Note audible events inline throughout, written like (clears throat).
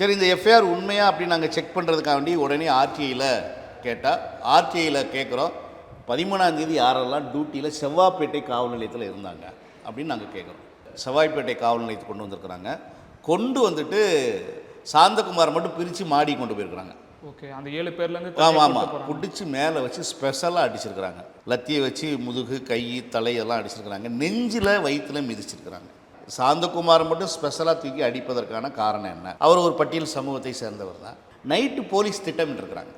சரி இந்த எஃப்ஐஆர் உண்மையா அப்படின்னு நாங்கள் செக் பண்ணுறதுக்காண்டி உடனே ஆர்டிஐயில் கேட்டால் ஆர்டிஐயில் கேட்குறோம் பதிமூணாம் தேதி யாரெல்லாம் டியூட்டியில் செவ்வாப்பேட்டை காவல் நிலையத்தில் இருந்தாங்க அப்படின்னு நாங்கள் கேட்குறோம் செவ்வாய்ப்பேட்டை காவல் நிலையத்துக்கு கொண்டு வந்திருக்கிறாங்க. கொண்டு வந்துட்டு சாந்தகுமார் மட்டும் பிரித்து மாடி கொண்டு போயிருக்கிறாங்க. ஓகே அந்த ஏழு பேர்லேருந்து ஆமாம் ஆமாம் பிடிச்சி மேலே வச்சு ஸ்பெஷலாக அடிச்சிருக்கிறாங்க. லத்தியை வச்சு முதுகு கை தலை எல்லாம் அடிச்சிருக்கிறாங்க. நெஞ்சில் வயிற்றுல மிதிச்சிருக்கிறாங்க. சாந்தகுமார் மட்டும் ஸ்பெஷலாக தூக்கி அடிப்பதற்கான காரணம் என்ன? அவர் ஒரு பட்டியல் சமூகத்தை சேர்ந்தவர் தான். நைட்டு போலீஸ் திட்டமிட்டிருக்கிறாங்க.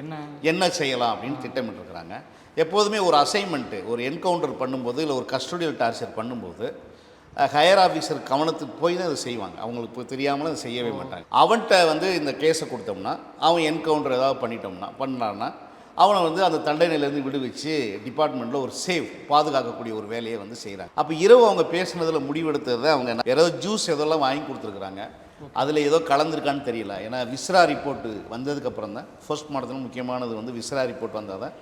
என்ன? என்ன செய்யலாம் அப்படின்னு திட்டமிட்டிருக்கிறாங்க. எப்போதுமே ஒரு அசைன்மெண்ட்டு ஒரு என்கவுண்டர் பண்ணும்போது இல்லை ஒரு கஸ்டடியல் டார்ச்சர் பண்ணும்போது ஹையர் ஆஃபீஸர் கவனத்துக்கு போய் தான் அதை செய்வாங்க. அவங்களுக்கு போய் தெரியாமலும் அதை செய்யவே மாட்டாங்க. அவன்கிட்ட வந்து இந்த கேஸை கொடுத்தோம்னா அவன் என்கவுண்டர் ஏதாவது பண்ணிட்டோம்னா பண்ணான்னா அவனை வந்து அந்த தண்டனையிலேருந்து விடுவிச்சு டிபார்ட்மெண்ட்டில் ஒரு சேஃப் பாதுகாக்கக்கூடிய ஒரு வேலையை வந்து செய்கிறாங்க அப்போ இரவு அவங்க பேசுனதில் முடிவெடுத்தது அவங்க ஏதோ ஜூஸ் எதெல்லாம் வாங்கி கொடுத்துருக்குறாங்க. அதில் ஏதோ கலந்துருக்கான்னு தெரியல. ஏன்னா விஸ்ரா ரிப்போர்ட்டு வந்ததுக்கப்புறம் தான் ஃபர்ஸ்ட் மாடத்தில் முக்கியமானது வந்து விஸ்ரா ரிப்போர்ட் வந்தால் தான்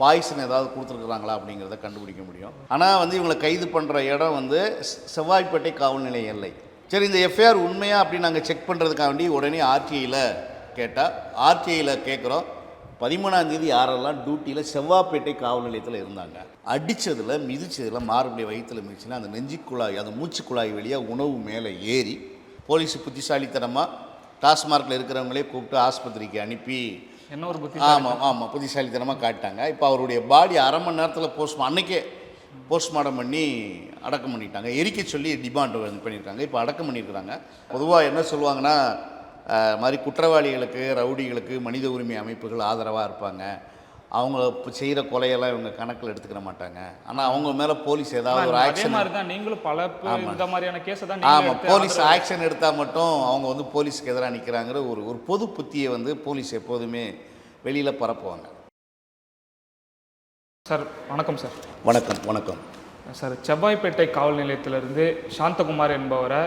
பாய்சன் ஏதாவது கொடுத்துருக்குறாங்களா அப்படிங்கிறத கண்டுபிடிக்க முடியும். ஆனால் வந்து இவங்களை கைது பண்ணுற இடம் வந்து செவ்வாய்ப்பேட்டை காவல் நிலைய எல்லை. சரி இந்த எஃப்ஐஆர் உண்மையாக அப்படின்னு நாங்கள் செக் பண்ணுறதுக்காண்டி உடனே ஆர்டிஐயில் கேட்டால் ஆர்டிஐயில் கேட்குறோம் பதிமூணாம் தேதி யாரெல்லாம் டியூட்டியில் செவ்வாப்பேட்டை காவல் நிலையத்தில் இருந்தாங்க அடித்ததில் மிதிச்சதில் மார்புடைய வயிற்றில் மிதிச்சுன்னா அந்த நெஞ்சு குழாய் அந்த மூச்சு குழாய் வழியாக உணவு மேலே ஏறி போலீஸ் புத்திசாலித்தனமாக டாஸ்மார்க்கில் இருக்கிறவங்களே கூப்பிட்டு ஆஸ்பத்திரிக்கு அனுப்பி என்ன ஒரு புத்தி ஆமாம் ஆமாம் புத்திசாலித்தனமாக காட்டிட்டாங்க. இப்போ அவருடைய பாடி அரை மணி நேரத்தில் போஸ்ட் அன்னைக்கே போஸ்ட்மார்ட்டம் பண்ணி அடக்கம் பண்ணிட்டாங்க. எரிக்க சொல்லி டிமாண்ட் பண்ணியிருக்காங்க இப்போ அடக்கம் பண்ணியிருக்கிறாங்க பொதுவாக என்ன சொல்லுவாங்கன்னா மாதிரி குற்றவாளிகளுக்கு ரவுடிகளுக்கு மனித உரிமை அமைப்புகள் ஆதரவாக இருப்பாங்க. அவங்க செய்கிற கொலையெல்லாம் இவங்க கணக்கில் எடுத்துக்கிற மாட்டாங்க. ஆனால் அவங்க மேலே போலீஸ் ஏதாவது ஒரு ஆக்ஷன் தான் நீங்களும் பல இந்த மாதிரியான கேஸை தான் ஆமாம் போலீஸ் ஆக்ஷன் எடுத்தால் மட்டும் அவங்க வந்து போலீஸ்க்கு எதிராக நிற்கிறாங்கிற ஒரு ஒரு பொது புத்தியை வந்து போலீஸ் எப்போதுமே வெளியில் பரப்புவாங்க. சார் வணக்கம் சார். வணக்கம் வணக்கம். சார் செவ்வாய்ப்பேட்டை காவல் நிலையத்திலிருந்து சாந்தகுமார் என்பவரை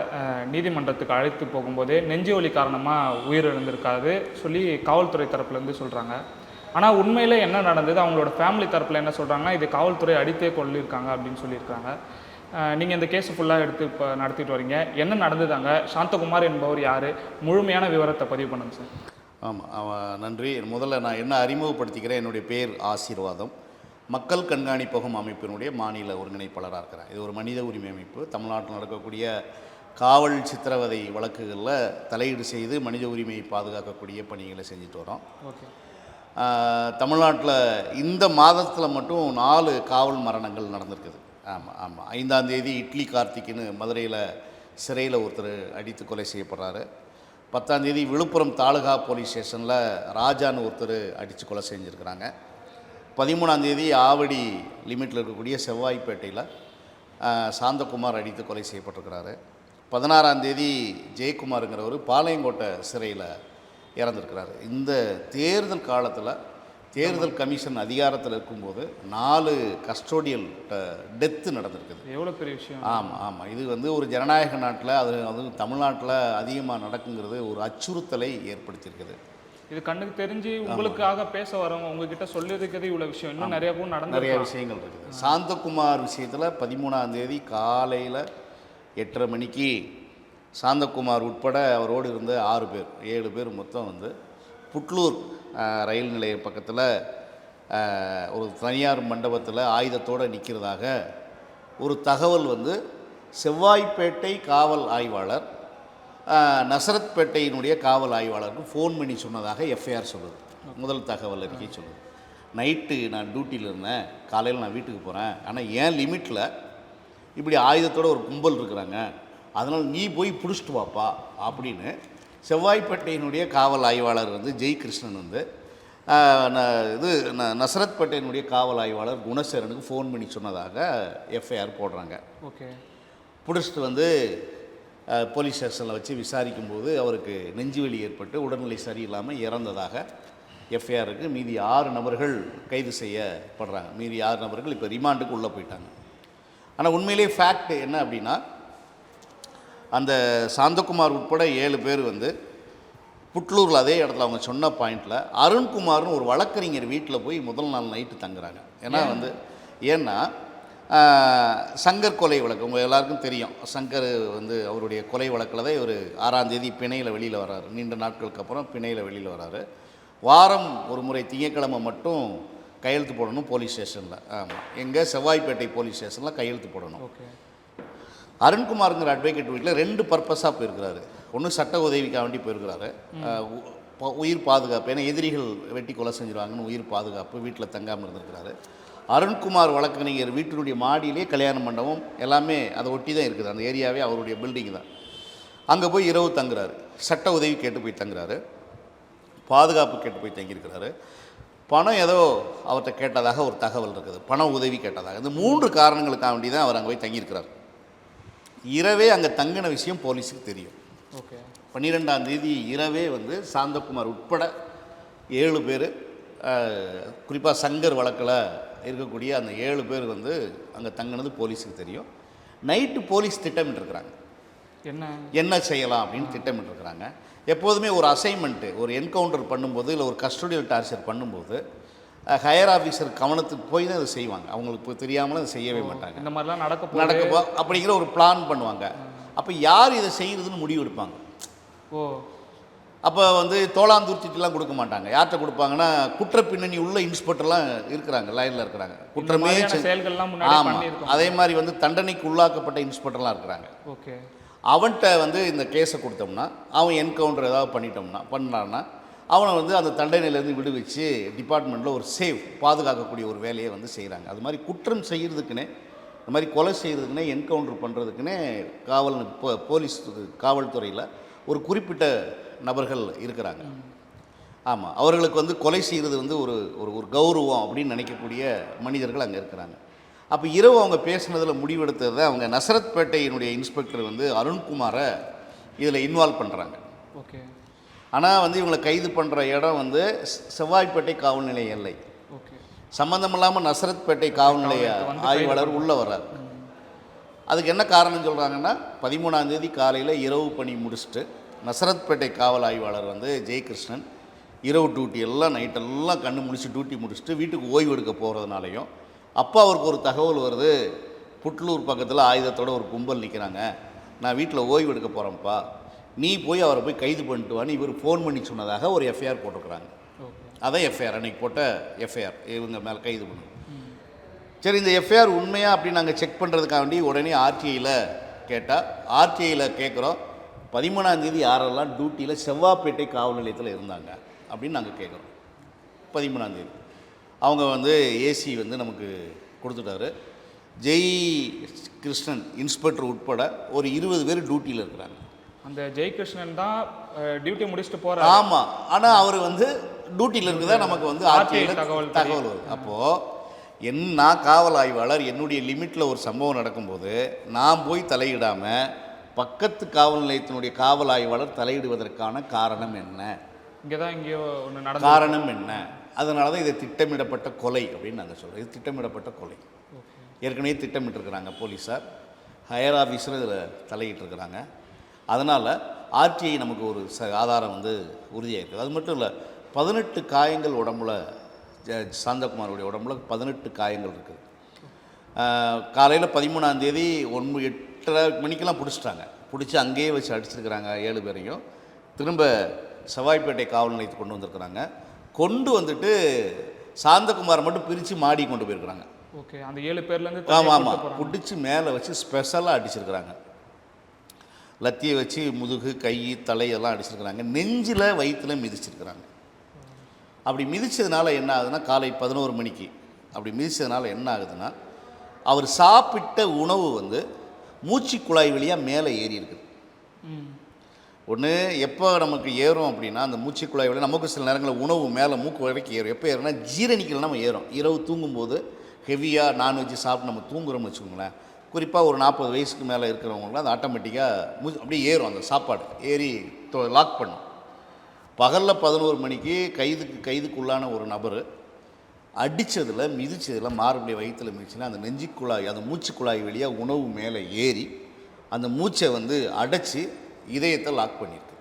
நீதிமன்றத்துக்கு அழைத்து போகும்போதே நெஞ்சு வலி காரணமாக உயிரிழந்திருக்காது சொல்லி காவல்துறை தரப்புலேருந்து சொல்கிறாங்க ஆனால் உண்மையில் என்ன நடந்தது? அவங்களோட ஃபேமிலி தரப்பில் என்ன சொல்கிறாங்கன்னா இது காவல்துறை அடித்தே கொள்ளியிருக்காங்க அப்படின்னு சொல்லியிருக்காங்க. நீங்கள் இந்த கேஸ் ஃபுல்லாக எடுத்து இப்போ நடத்திட்டு வரீங்க. என்ன நடந்ததாங்க? சாந்தகுமார் என்பவர் யார்? முழுமையான விவரத்தை பதிவு பண்ணுங்க சார். ஆமாம் நன்றி. முதல்ல நான் என்ன அறிமுகப்படுத்திக்கிறேன்? என்னுடைய பேர் ஆசீர்வாதம். மக்கள் கண்காணிப்பகம் அமைப்பினுடைய மாநில ஒருங்கிணைப்பாளராக இருக்கிறேன் இது ஒரு மனித உரிமை அமைப்பு. தமிழ்நாட்டில் நடக்கக்கூடிய காவல் சித்திரவதை வழக்குகளில் தலையீடு செய்து மனித உரிமையை பாதுகாக்கக்கூடிய பணிகளை செஞ்சுட்டு வரோம். ஓகே. தமிழ்நாட்டில் இந்த மாதத்தில் மட்டும் நாலு காவல் மரணங்கள் நடந்திருக்குது. ஆமாம் ஆமாம் ஐந்தாம் தேதி இட்லி கார்த்திக்னு மதுரையில் சிறையில் ஒருத்தர் அடித்து கொலை செய்யப்படுறாரு. பத்தாம் தேதி விழுப்புரம் தாலுகா போலீஸ் ஸ்டேஷனில் ராஜான்னு ஒருத்தர் அடித்து கொலை செஞ்சுருக்கிறாங்க. பதிமூணாம் தேதி ஆவடி லிமிட்டில் இருக்கக்கூடிய செவ்வாய்ப்பேட்டையில் சாந்தகுமார் அடித்து கொலை செய்யப்பட்டிருக்கிறாரு. பதினாறாம் தேதி ஜெயக்குமாருங்கிறவர் பாளையங்கோட்டை சிறையில் இறந்துருக்கிறாரு. இந்த தேர்தல் காலத்தில் தேர்தல் கமிஷன் அதிகாரத்தில் இருக்கும்போது நாலு கஸ்டோடியல் டெத்து நடந்திருக்குது. எவ்வளோ பெரிய விஷயம்? ஆமாம் ஆமாம் இது வந்து ஒரு ஜனநாயக நாட்டில் அது அதுவும் தமிழ்நாட்டில் அதிகமாக நடக்குங்கிறது ஒரு அச்சுறுத்தலை ஏற்படுத்தியிருக்குது. இது கண்ணுக்கு தெரிஞ்சு உங்களுக்காக பேச வரவங்க உங்ககிட்ட சொல்லியிருக்கிறது இவ்வளோ விஷயம். இன்னும் நிறைய கூட நிறைய நடந்து விஷயங்கள் இருக்குது. சாந்தகுமார் விஷயத்தில் பதிமூணாம் தேதி காலையில் எட்டரை மணிக்கு சாந்தகுமார் உட்பட அவரோடு இருந்த ஆறு பேர் ஏழு பேர் மொத்தம் வந்து புட்லூர் ரயில் நிலையம் பக்கத்தில் ஒரு தனியார் மண்டபத்தில் ஆயுதத்தோடு நிற்கிறதாக ஒரு தகவல் வந்து செவ்வாய்ப்பேட்டை காவல் ஆய்வாளர் நசரத்பேட்டையினுடைய காவல் ஆய்வாளருக்கு ஃபோன் பண்ணி சொன்னதாக எஃப்ஐஆர் சொல்லுது. முதல் தகவல் அறிக்கை சொல்லுது. நைட்டு நான் டியூட்டியில் இருந்தேன். காலையில் நான் வீட்டுக்கு போகிறேன் ஆனால் ஏன் லிமிட்டில் இப்படி ஆயுதத்தோட ஒரு கும்பல் இருக்கிறாங்க. அதனால் நீ போய் பிடிச்சிட்டு வாப்பா அப்படின்னு செவ்வாய்ப்பேட்டையினுடைய காவல் ஆய்வாளர் வந்து ஜெய் கிருஷ்ணன் வந்து இது நசரத்பேட்டையினுடைய காவல் ஆய்வாளர் குணசேரனுக்கு ஃபோன் பண்ணி சொன்னதாக எஃப்ஐஆர் போடுறாங்க. ஓகே. பிடிச்சிட்டு வந்து போலீஸ் ஸ்டேஷனில் வச்சு விசாரிக்கும்போது அவருக்கு நெஞ்சுவலி ஏற்பட்டு உடல்நிலை சரியில்லாமல் இறந்ததாக எஃப்ஐஆருக்கு மீதி ஆறு நபர்கள் கைது செய்யப்படுறாங்க. மீதி ஆறு நபர்கள் இப்போ ரிமாண்டுக்கு உள்ளே போயிட்டாங்க. ஆனால் உண்மையிலேயே ஃபேக்ட் என்ன அப்படின்னா அந்த சாந்தகுமார் உட்பட ஏழு பேர் வந்து புட்லூரில் அதே இடத்துல அவங்க சொன்ன பாயிண்டில் அருண்குமார்னு ஒரு வழக்கறிஞர் வீட்டில் போய் முதல் நாள் நைட்டு தங்குறாங்க. ஏன்னா வந்து ஏன்னா சங்கர் கொலை வழக்கு உங்கள் எல்லாருக்கும் தெரியும். சங்கர் வந்து அவருடைய கொலை வழக்கில் தான் இவர் ஆறாம் தேதி பிணையில் வெளியில் வராரு நீண்ட நாட்களுக்கு அப்புறம் பிணையில் வெளியில் வராரு வாரம் ஒரு முறை திங்கட்கிழமை மட்டும் கையெழுத்து போடணும் போலீஸ் ஸ்டேஷனில். ஆமாம் எங்கே? செவ்வாய்ப்பேட்டை போலீஸ் ஸ்டேஷனில் கையெழுத்து போடணும். ஓகே. அருண்குமாருங்கிற அட்வொகேட் வீட்டில் ரெண்டு பர்பஸாக போயிருக்கிறாரு. ஒன்று சட்ட உதவிக்காக வேண்டி போயிருக்கிறாரு. உயிர் பாதுகாப்பு. ஏன்னா எதிரிகள் வெட்டி கொலை செஞ்சிருவாங்கன்னு உயிர் பாதுகாப்பு வீட்டில் தங்காமல் இருந்திருக்கிறாரு. அருண்குமார் வழக்கறிஞர் வீட்டினுடைய மாடியிலே கல்யாண மண்டபம் எல்லாமே அதை ஒட்டி தான் இருக்குது. அந்த ஏரியாவே அவருடைய பில்டிங் தான். அங்கே போய் இரவு தங்குறாரு. சட்ட உதவி கேட்டு போய் தங்குறாரு. பாதுகாப்பு கேட்டு போய் தங்கியிருக்கிறாரு. பணம் ஏதோ அவர்கிட்ட கேட்டதாக ஒரு தகவல் இருக்குது. பண உதவி கேட்டதாக. இந்த மூன்று காரணங்களுக்காக வேண்டி தான் அவர் அங்கே போய் தங்கியிருக்கிறார். இரவே அங்கே தங்கின விஷயம் போலீஸுக்கு தெரியும். ஓகே. பன்னிரெண்டாம் தேதி இரவே வந்து சாந்தகுமார் உட்பட ஏழு பேர் குறிப்பாக சங்கர் வழக்கில் இருக்கக்கூடிய அந்த ஏழு பேர் வந்து அங்கே தங்கினது போலீஸுக்கு தெரியும். நைட்டு போலீஸ் திட்டமிட்டிருக்கிறாங்க. என்ன? என்ன செய்யலாம் அப்படின்னு திட்டமிட்டிருக்கிறாங்க. எப்போதுமே ஒரு அசைன்மெண்ட்டு ஒரு என்கவுண்டர் பண்ணும்போது இல்லை ஒரு கஸ்டடியல் டார்ச்சர் பண்ணும்போது ஹையர் ஆஃபீஸர் கவனத்துக்கு போய் தான் அதை செய்வாங்க. அவங்களுக்கு போய் தெரியாமலும் அதை செய்யவே மாட்டாங்க. இந்த மாதிரிலாம் நடக்க நடக்கப்போ அப்படிங்கிற ஒரு பிளான் பண்ணுவாங்க. அப்போ யார் இதை செய்யுதுன்னு முடிவு எடுப்பாங்க? ஓ. அப்போ வந்து தோளாந்தூர்த்திட்டுலாம் கொடுக்க மாட்டாங்க. யார்கிட்ட கொடுப்பாங்கன்னா குற்ற பின்னணி உள்ள இன்ஸ்பெக்டர்லாம் இருக்கிறாங்க லைனில் இருக்கிறாங்க. குற்றமே ஆமாம் அதே மாதிரி வந்து தண்டனைக்கு உள்ளாக்கப்பட்ட இன்ஸ்பெக்டர்லாம் இருக்கிறாங்க. ஓகே. அவன்கிட்ட வந்து இந்த கேஸை கொடுத்தோம்னா அவன் என்கவுண்டர் ஏதாவது பண்ணிட்டோம்னா பண்ணான்னா அவனை வந்து அந்த தண்டனையிலேருந்து விடுவிச்சு டிபார்ட்மெண்ட்டில் ஒரு சேஃப் பாதுகாக்கக்கூடிய ஒரு வேலையை வந்து செய்கிறாங்க அது மாதிரி குற்றம் செய்கிறதுக்குன்னே இந்த மாதிரி கொலை செய்கிறதுக்குனே என்கவுண்டர் பண்ணுறதுக்குன்னே காவல் போ- போலீஸ் காவல்துறையில் ஒரு குறிப்பிட்ட நபர்கள் இருக்கிறாங்க. ஆமாம் அவர்களுக்கு வந்து கொலை செய்கிறது வந்து ஒரு ஒரு ஒரு கௌரவம் அப்படின்னு நினைக்கக்கூடிய மனிதர்கள் அங்கே இருக்கிறாங்க. அப்போ இரவு அவங்க பேசுனதில் முடிவெடுத்தது அவங்க நசரத்பேட்டையினுடைய இன்ஸ்பெக்டர் வந்து அருண்குமாரை இதில் இன்வால்வ் பண்ணுறாங்க ஓகே. ஆனால் வந்து இவங்களை கைது பண்ணுற இடம் வந்து செவ்வாய்ப்பேட்டை காவல் நிலைய எல்லை. ஓகே. சம்மந்தம் இல்லாமல் நசரத்பேட்டை காவல் நிலைய ஆய்வாளர் உள்ளே வர்றார். அதுக்கு என்ன காரணம் சொல்கிறாங்கன்னா பதிமூணாம் தேதி காலையில் இரவு பணி முடிச்சுட்டு நசரத்பேட்டை காவல் ஆய்வாளர் வந்து ஜெயகிருஷ்ணன் இரவு டியூட்டி எல்லாம் நைட்டெல்லாம் கண்ணு முடிச்சு டியூட்டி முடிச்சுட்டு வீட்டுக்கு ஓய்வு எடுக்க போகிறதுனாலையும் அப்போ அவருக்கு ஒரு தகவல் வருது. புட்லூர் பக்கத்தில் ஆயுதத்தோட ஒரு கும்பல் நிற்கிறாங்க நான் வீட்டில் ஓய்வு எடுக்க போகிறேன்ப்பா நீ போய் அவரை போய் கைது பண்ணிட்டு வான்னு இவர் ஃபோன் பண்ணி சொன்னதாக ஒரு எஃப்ஐஆர் போட்டிருக்கிறாங்க. அதான் எஃப்ஐஆர் அன்றைக்கி போட்ட எஃப்ஐஆர் இவங்க மேலே கைது பண்ணி. சரி இந்த எஃப்ஐஆர் உண்மையா அப்படின்னு நாங்கள் செக் பண்ணுறதுக்காக வேண்டி உடனே ஆர்டிஐயில் கேட்டால் ஆர்டிஐயில் கேட்குறோம் பதிமூணாம் தேதி யாரெல்லாம் டியூட்டியில் செவ்வாப்பேட்டை காவல் நிலையத்தில் இருந்தாங்க அப்படின்னு நாங்கள் கேட்குறோம் பதிமூணாம் தேதி. அவங்க வந்து ஏசி வந்து நமக்கு கொடுத்துட்டாரு. ஜெய் கிருஷ்ணன் இன்ஸ்பெக்டர் உட்பட ஒரு இருபது பேர் டியூட்டியில் இருக்கிறாங்க. அந்த ஜெயகிருஷ்ணன் தான் டியூட்டி முடிச்சுட்டு போற ஆமாம் ஆனால் அவர் வந்து டியூட்டியில் இருக்குதா நமக்கு வந்து ஆர்டிஐயில் தகவல் தகவல் வருது அப்போது என் நான் காவல் ஆய்வாளர் என்னுடைய லிமிட்டில் ஒரு சம்பவம் நடக்கும்போது நான் போய் தலையிடாமல் பக்கத்து காவல் நிலையத்தினுடைய காவல் ஆய்வாளர் தலையிடுவதற்கான காரணம் என்ன? இங்கே தான் எங்கேயோ ஒன்று நடந்து காரணம் என்ன? அதனால தான் இதை திட்டமிடப்பட்ட கொலை அப்படின்னு நாங்கள் சொல்கிறோம் இது திட்டமிடப்பட்ட கொலை. ஏற்கனவே திட்டமிட்டிருக்கிறாங்க போலீஸார். ஹையர் ஆஃபீஸர் இதில் தலையிட்டிருக்கிறாங்க. அதனால் ஆர்டிஐ நமக்கு ஒரு ச ஆதாரம் வந்து உறுதியாக இருக்குது அது மட்டும் இல்லை பதினெட்டு காயங்கள் உடம்புல ஜ- சாந்தகுமாருடைய உடம்புல பதினெட்டு காயங்கள் இருக்குது. காலையில் பதிமூணாம் தேதி ஒன்று எட்டரை மணிக்கெல்லாம் பிடிச்சிட்டாங்க. பிடிச்சி அங்கேயே வச்சு அடிச்சிருக்கிறாங்க ஏழு பேரையும். திரும்ப செவ்வாய்ப்பேட்டை காவல் நிலையத்துக்கு கொண்டு வந்திருக்கிறாங்க. கொண்டு வந்துட்டு சாந்தகுமாரை மட்டும் பிரித்து மாடி கொண்டு போயிருக்கிறாங்க. ஓகே அந்த ஏழு பேர்லேருந்து ஆமாம் ஆமாம் பிடிச்சி மேலே வச்சு ஸ்பெஷலாக அடிச்சிருக்கிறாங்க. லத்தியை வச்சு முதுகு கை தலை எல்லாம் அடிச்சிருக்கிறாங்க. நெஞ்சில் வயிற்றில் மிதிச்சிருக்கிறாங்க. அப்படி மிதிச்சதுனால என்ன ஆகுதுன்னா காலை பதினோரு மணிக்கு அப்படி மிதிச்சதுனால என்ன ஆகுதுன்னா அவர் சாப்பிட்ட உணவு வந்து மூச்சு குழாய் வழியாக மேலே ஏறி இருக்குது. ஒன்று எப்போ நமக்கு ஏறும் அப்படின்னா அந்த மூச்சு குழாய் வழியாக நமக்கு சில நேரங்களில் உணவு மேலே மூக்கு வரைக்கும் ஏறும். எப்போ ஏறும்னா ஜீரணிக்கல நம்ம ஏறும். இரவு தூங்கும்போது ஹெவியாக நான்வெஜ் சாப்பிட்டு நம்ம தூங்குறோம்னு வச்சுக்கோங்களேன். குறிப்பாக ஒரு நாற்பது வயசுக்கு மேலே இருக்கிறவங்களாம் அது ஆட்டோமேட்டிக்காக மூ அப்படியே ஏறும் அந்த சாப்பாடு. ஏறி லாக் பண்ணும். பகலில் பதினோரு மணிக்கு கைதுக்கு கைதுக்குள்ளான ஒரு நபர் அடித்ததில் மிதிச்சதில் மாறுபடிய வயிற்றில் மிதிச்சுன்னா அந்த நெஞ்சு குழாய் அந்த மூச்சு குழாய் வழியாக உணவு மேலே ஏறி அந்த மூச்சை வந்து அடைச்சி இதயத்தை லாக் பண்ணியிருக்கு.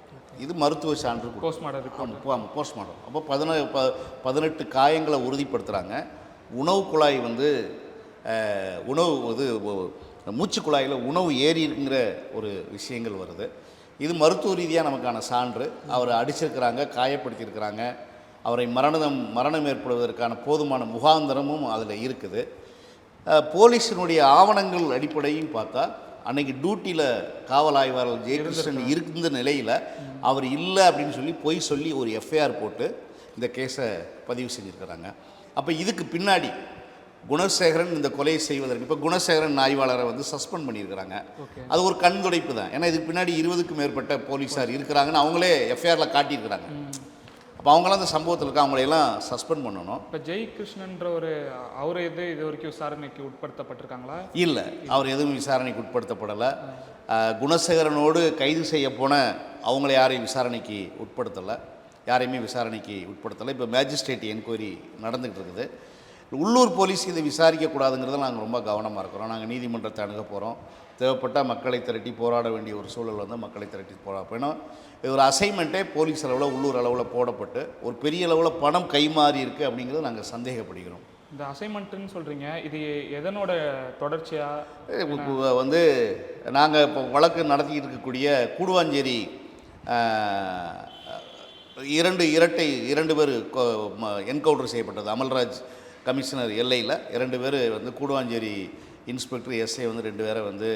இது மருத்துவ சான்று போஸ்ட்மார்டம் ஆமாம் போஸ்ட்மார்ட்டம் அப்போ பதின ப பதினெட்டு காயங்களை உறுதிப்படுத்துகிறாங்க உணவு குழாய் வந்து உணவு இது மூச்சு குழாயில் உணவு ஏறி இருக்குங்கிற ஒரு விஷயங்கள் வருது. இது மருத்துவ ரீதியாக நமக்கான சான்று. அவரை அடிச்சிருக்கிறாங்க காயப்படுத்தியிருக்கிறாங்க. அவரை மரணம் மரணம் ஏற்படுவதற்கான போதுமான முகாந்திரமும் அதில் இருக்குது. போலீஸினுடைய ஆவணங்கள் அடிப்படையும் பார்த்தா அன்னைக்கு டியூட்டியில் காவல் ஆய்வாளர் ஜெயகிருஷ்ணன் இருந்த நிலையில் அவர் இல்லை அப்படின்னு சொல்லி பொய் சொல்லி ஒரு எஃப்ஐஆர் போட்டு இந்த கேஸை பதிவு செஞ்சுருக்கிறாங்க. அப்போ இதுக்கு பின்னாடி குணசேகரன் இந்த கொலையை செய்வதற்கு இப்போ குணசேகரன் ஆய்வாளரை வந்து சஸ்பெண்ட் பண்ணியிருக்கிறாங்க. அது ஒரு கண் துடைப்பு தான். ஏன்னா இதுக்கு பின்னாடி இருபதுக்கும் மேற்பட்ட போலீஸார் இருக்கிறாங்கன்னு அவங்களே எஃப்ஐஆரில் காட்டியிருக்கிறாங்க. அப்போ அவங்களாம் அந்த சம்பவத்தில் இருக்க அவங்களையெல்லாம் சஸ்பெண்ட் பண்ணணும். இப்போ ஜெய் கிருஷ்ணன்ற ஒரு அவர் எது இது வரைக்கும் விசாரணைக்கு உட்படுத்தப்பட்டிருக்காங்களா? இல்லை அவர் எதுவும் விசாரணைக்கு உட்படுத்தப்படலை. குணசேகரனோடு கைது செய்ய போன அவங்கள யாரையும் விசாரணைக்கு உட்படுத்தலை. யாரையுமே விசாரணைக்கு உட்படுத்தலை. இப்போ மேஜிஸ்ட்ரேட் என்கொயரி நடந்துகிட்டு இருக்குது. உள்ளூர் போலீஸ் இதை விசாரிக்கக்கூடாதுங்கிறத நாங்கள் ரொம்ப கவனமாக இருக்கிறோம். நாங்கள் நீதிமன்றத்தை அணுக போகிறோம் தேவைப்பட்டால் மக்களை திரட்டி போராட வேண்டிய ஒரு சூழல் வந்து மக்களை திரட்டி போராட ஏன்னா இது ஒரு அசைன்மெண்ட்டே போலீஸ் அளவில் உள்ளூர் அளவில் போடப்பட்டு ஒரு பெரிய அளவில் பணம் கைமாறி இருக்குது அப்படிங்கிறத நாங்கள் சந்தேகப்படுகிறோம். இந்த அசைன்மெண்ட்டுன்னு சொல்கிறீங்க இது எதனோட தொடர்ச்சியாக வந்து நாங்கள் இப்போ வழக்கு நடத்திக்கிட்டு இருக்கக்கூடிய கூடுவாஞ்சேரி இரண்டு இரட்டை இரண்டு பேர் என்கவுண்டர் செய்யப்பட்டது. அமல்ராஜ் கமிஷனர் எல்லையில் இரண்டு பேர் வந்து கூடுவாஞ்சேரி இன்ஸ்பெக்டர் எஸ்ஐ வந்து ரெண்டு பேரை வந்து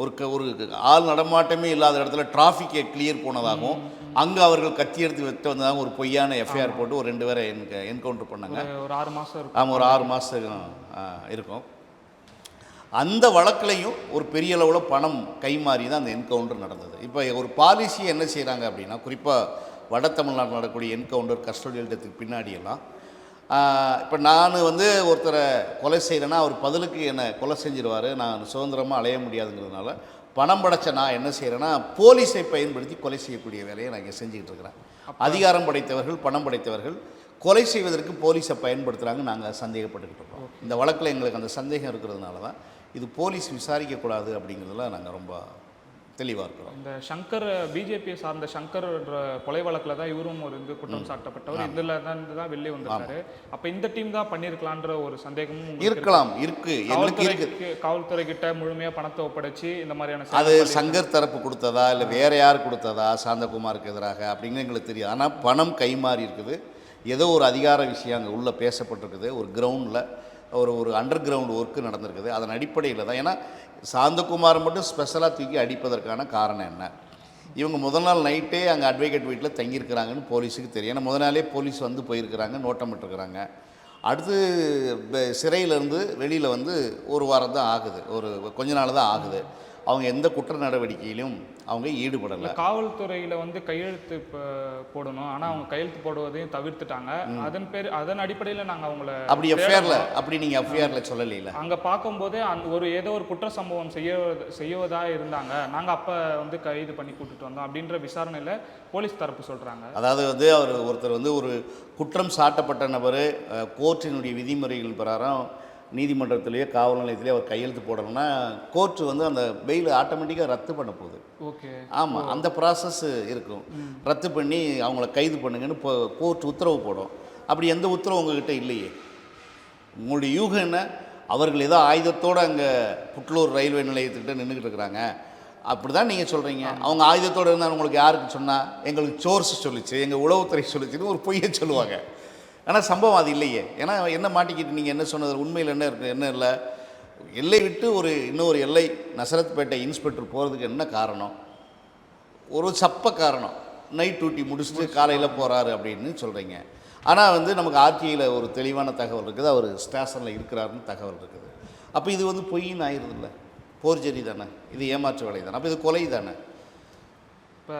ஒரு க ஒரு ஆள் நடமாட்டமே இல்லாத இடத்துல டிராஃபிக்கை கிளியர் போனதாகவும் அங்கே அவர்கள் கத்தி எடுத்து வைத்து வந்ததாகவும் ஒரு பொய்யான எஃப்ஐஆர் போட்டு ஒரு ரெண்டு பேரை என்க என்கவுண்டர் பண்ணாங்க. ஒரு ஆறு மாதம் ஆமாம் ஒரு ஆறு மாதம் இருக்கும். அந்த வழக்குலையும் ஒரு பெரிய அளவில் பணம் கைமாறி தான் அந்த என்கவுண்டர் நடந்தது. இப்போ ஒரு பாலிசி என்ன செய்கிறாங்க அப்படின்னா குறிப்பாக வட தமிழ்நாட்டில் நடக்கக்கூடிய என்கவுண்டர் கஸ்டோடியல் டெத்துக்கு பின்னாடியெல்லாம் இப்போ நான் வந்து ஒருத்தரை கொலை செய்கிறேன்னா அவர் பதிலுக்கு என்னை கொலை செஞ்சிருவார். நான் சுதந்திரமாக அலைய முடியாதுங்கிறதுனால பணம் படைச்ச நான் என்ன செய்கிறேன்னா போலீஸை பயன்படுத்தி கொலை செய்யக்கூடிய வேலையை நான் இங்கே செஞ்சுக்கிட்டு இருக்கிறேன் அதிகாரம் படைத்தவர்கள் பணம் படைத்தவர்கள் கொலை செய்வதற்கு போலீஸை பயன்படுத்துகிறாங்க நாங்கள் சந்தேகப்பட்டுக்கிட்டு இருக்கோம். இந்த வழக்கில் எங்களுக்கு அந்த சந்தேகம் இருக்கிறதுனால தான் இது போலீஸ் விசாரிக்கக்கூடாது அப்படிங்கிறதுல நாங்கள் ரொம்ப தெளிவாக இருக்கிறோம். இந்த சங்கர் பிஜேபியை சார்ந்த சங்கர் என்ற கொலை வழக்கில் தான் இவரும் ஒரு இது குற்றம் சாட்டப்பட்டவர். இதில் தான் இருந்து தான் வெளியே வந்திருக்காரு. அப்போ இந்த டீம் தான் பண்ணியிருக்கலான்ற ஒரு சந்தேகமும் இருக்கலாம் இருக்கு. இருக்கு. காவல்துறை கிட்ட முழுமையாக பணத்தை ஒப்படைச்சு இந்த மாதிரியான அது சங்கர் தரப்பு கொடுத்ததா இல்லை வேற யார் கொடுத்ததா சாந்தகுமாருக்கு எதிராக அப்படிங்கிறது எங்களுக்கு தெரியும் ஆனால் பணம் கைமாறி இருக்குது. ஏதோ ஒரு அதிகார விஷயம் அங்கே உள்ளே பேசப்பட்டிருக்குது. ஒரு கிரவுண்டில் ஒரு ஒரு அண்டர் கிரவுண்ட் ஒர்க்கு நடந்திருக்குது. அதன் அடிப்படையில் தான். ஏன்னா சாந்தகுமார் மட்டும் ஸ்பெஷலாக தூக்கி அடிப்பதற்கான காரணம் என்ன? இவங்க முதல் நாள் நைட்டே அங்கே அட்வொகேட் வீட்டில் தங்கியிருக்கிறாங்கன்னு போலீஸுக்கு தெரியும். ஏன்னா முதல் நாளே போலீஸ் வந்து போயிருக்கிறாங்க நோட்டமிட்டிருக்கிறாங்க அடுத்து சிறையிலேருந்து வெளியில் வந்து ஒரு வாரம் தான் ஆகுது. ஒரு கொஞ்ச நாள் தான் ஆகுது. அவங்க எந்த குற்ற நடவடிக்கையிலும் அவங்க ஈடுபடலை. காவல்துறையில வந்து கையெழுத்து போடணும். ஆனா அவங்க கையெழுத்து போடுவதையும் தவிர்த்துட்டாங்க. அதன் பேர் அதன் அடிப்படையில நாங்க அவங்கள அப்படி எஃப்ஐஆரில் அப்படி நீங்கள் எஃப்ஐஆரில் சொல்லலைல? அங்க பார்க்கும்போதே அந்த ஒரு ஏதோ ஒரு குற்ற சம்பவம் செய்ய செய்வதா இருந்தாங்க. நாங்க அப்ப வந்து கைது பண்ணி கூட்டிட்டு வந்தோம் அப்படின்ற விசாரணையில போலீஸ் தரப்பு சொல்றாங்க. அதாவது வந்து அவர் ஒருத்தர் வந்து ஒரு குற்றம் சாட்டப்பட்ட நபர் கோர்ட்டினுடைய விதிமுறைகள் பிரகாரம் நீதிமன்றத்திலேயோ காவல் நிலையத்திலேயோ அவர் கையெழுத்து போடணும்னா கோர்ட்டு வந்து அந்த பெயில் ஆட்டோமேட்டிக்காக ரத்து பண்ண போகுது. ஓகே. ஆமாம் அந்த ப்ராசஸ் இருக்கும். ரத்து பண்ணி அவங்கள கைது பண்ணுங்கன்னு இப்போ கோர்ட் உத்தரவு போடும். அப்படி எந்த உத்தரவு உங்ககிட்ட இல்லையே. உங்களுடைய யூகம் என்ன? அவர்கள் ஏதோ ஆயுதத்தோடு அங்கே புட்லூர் ரயில்வே நிலையத்துக்கிட்ட நின்றுக்கிட்டு இருக்கிறாங்க. அப்படி தான் நீங்கள் சொல்கிறீங்க அவங்க ஆயுதத்தோடு இருந்தால் உங்களுக்கு யாருக்கு சொன்னால் எங்களுக்கு சோர்ஸ் சொல்லிச்சு எங்கள் உளவுத்துறை சொல்லிச்சுன்னு ஒரு பொய்யை சொல்லுவாங்க. ஆனால் சம்பவம் அது இல்லையே. ஏன்னா என்ன மாட்டிக்கிட்டு நீங்கள் என்ன சொன்னது? உண்மையில் என்ன இருக்குது என்ன இல்லை? எல்லை விட்டு ஒரு இன்னொரு எல்லை நசரத்பேட்டை இன்ஸ்பெக்டர் போகிறதுக்கு என்ன காரணம்? ஒரு சப்ப காரணம். நைட் டியூட்டி முடிச்சுட்டு காலையில் போகிறாரு அப்படின்னு சொல்கிறீங்க ஆனால் வந்து நமக்கு ஆர்டிஐயில் ஒரு தெளிவான தகவல் இருக்குது. அவர் ஸ்டேஷனில் இருக்கிறாருன்னு தகவல் இருக்குது. அப்போ இது வந்து பொய்ன்னு ஆயிடுது இல்லை போர்ஜரி தானே. இது ஏமாற்று வேலை தானே. அப்போ இது கொலை தானே? இப்போ